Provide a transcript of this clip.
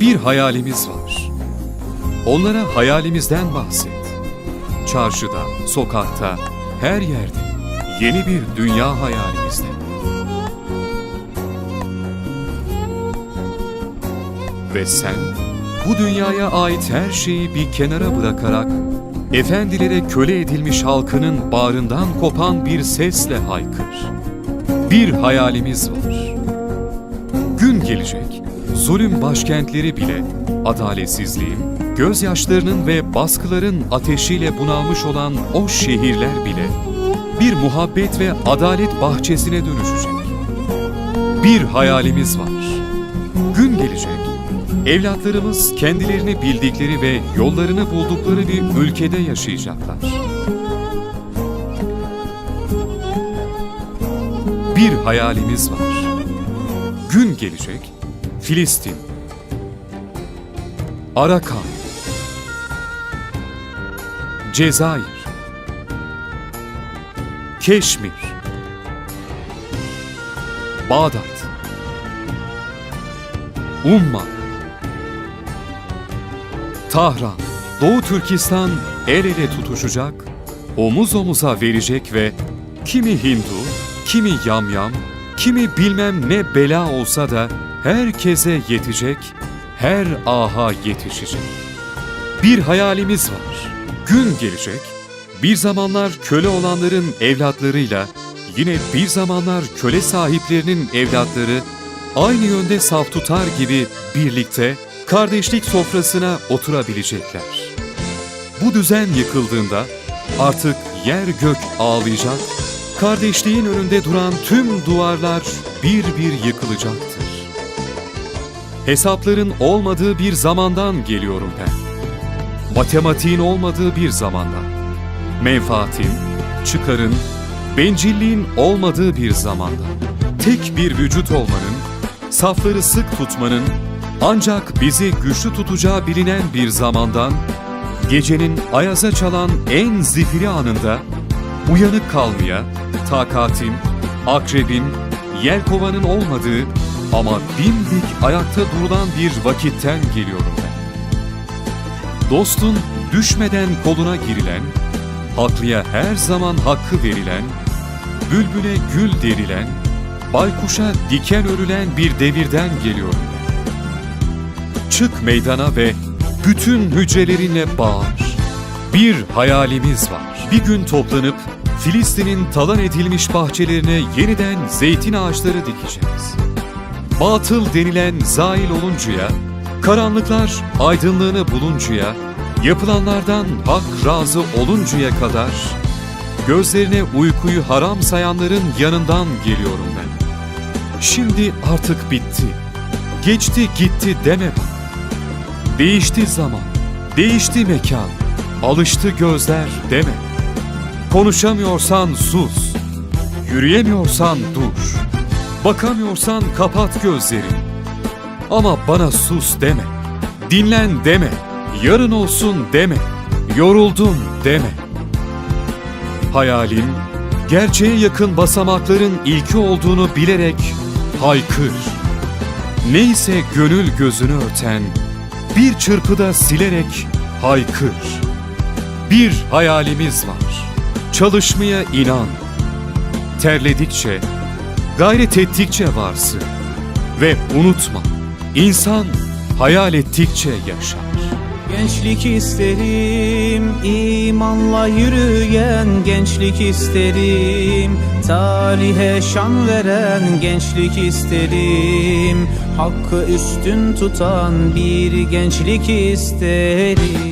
Bir hayalimiz var. Onlara hayalimizden bahset. Çarşıda, sokakta, her yerde yeni bir dünya hayalimizde. Ve sen bu dünyaya ait her şeyi bir kenara bırakarak efendilere köle edilmiş halkının bağrından kopan bir sesle haykır. Bir hayalimiz var. Gelecek, zulüm başkentleri bile adaletsizliğin, gözyaşlarının ve baskıların ateşiyle bunalmış olan o şehirler bile bir muhabbet ve adalet bahçesine dönüşecek. Bir hayalimiz var. Gün gelecek, evlatlarımız kendilerini bildikleri ve yollarını buldukları bir ülkede yaşayacaklar. Bir hayalimiz var. Gün gelecek, Filistin, Arakan, Cezayir, Keşmir, Bağdat, Umman, Tahran, Doğu Türkistan el ele tutuşacak, omuz omuza verecek ve kimi Hindu, kimi yamyam, kimi bilmem ne bela olsa da herkese yetecek, her aha yetişecek. Bir hayalimiz var. Gün gelecek, bir zamanlar köle olanların evlatlarıyla, yine bir zamanlar köle sahiplerinin evlatları aynı yönde saf tutar gibi birlikte kardeşlik sofrasına oturabilecekler. Bu düzen yıkıldığında artık yer gök ağlayacak, kardeşliğin önünde duran tüm duvarlar bir bir yıkılacaktır. Hesapların olmadığı bir zamandan geliyorum ben. Matematiğin olmadığı bir zamandan. Menfaatin, çıkarın, bencilliğin olmadığı bir zamandan. Tek bir vücut olmanın, safları sık tutmanın, ancak bizi güçlü tutacağı bilinen bir zamandan, gecenin ayaza çalan en zifiri anında, uyanık kalmaya, takatin, akrebin, yelkovanın olmadığı ama dimdik ayakta durulan bir vakitten geliyorum ben. Dostun düşmeden koluna girilen, haklıya her zaman hakkı verilen, bülbüle gül derilen, baykuşa diken örülen bir devirden geliyorum ben. Çık meydana ve bütün hücrelerinle bağır. Bir hayalimiz var. Bir gün toplanıp Filistin'in talan edilmiş bahçelerine yeniden zeytin ağaçları dikeceğiz. Batıl denilen zail oluncaya, karanlıklar aydınlığını buluncaya, yapılanlardan hak razı oluncaya kadar gözlerine uykuyu haram sayanların yanından geliyorum ben. Şimdi artık bitti. Geçti gitti deme bana. Değişti zaman, değişti mekan, alıştı gözler deme. Konuşamıyorsan sus, yürüyemiyorsan dur, bakamıyorsan kapat gözlerini. Ama bana sus deme, dinlen deme, yarın olsun deme, yoruldum deme. Hayalin, gerçeğe yakın basamakların ilki olduğunu bilerek haykır. Neyse gönül gözünü örten, bir çırpıda silerek haykır. Bir hayalimiz var, çalışmaya inan. Terledikçe, gayret ettikçe varsın. Ve unutma, insan hayal ettikçe yaşar. Gençlik isterim, imanla yürüyen gençlik isterim Tarihe şan veren gençlik isterim Hakkı üstün tutan bir gençlik isterim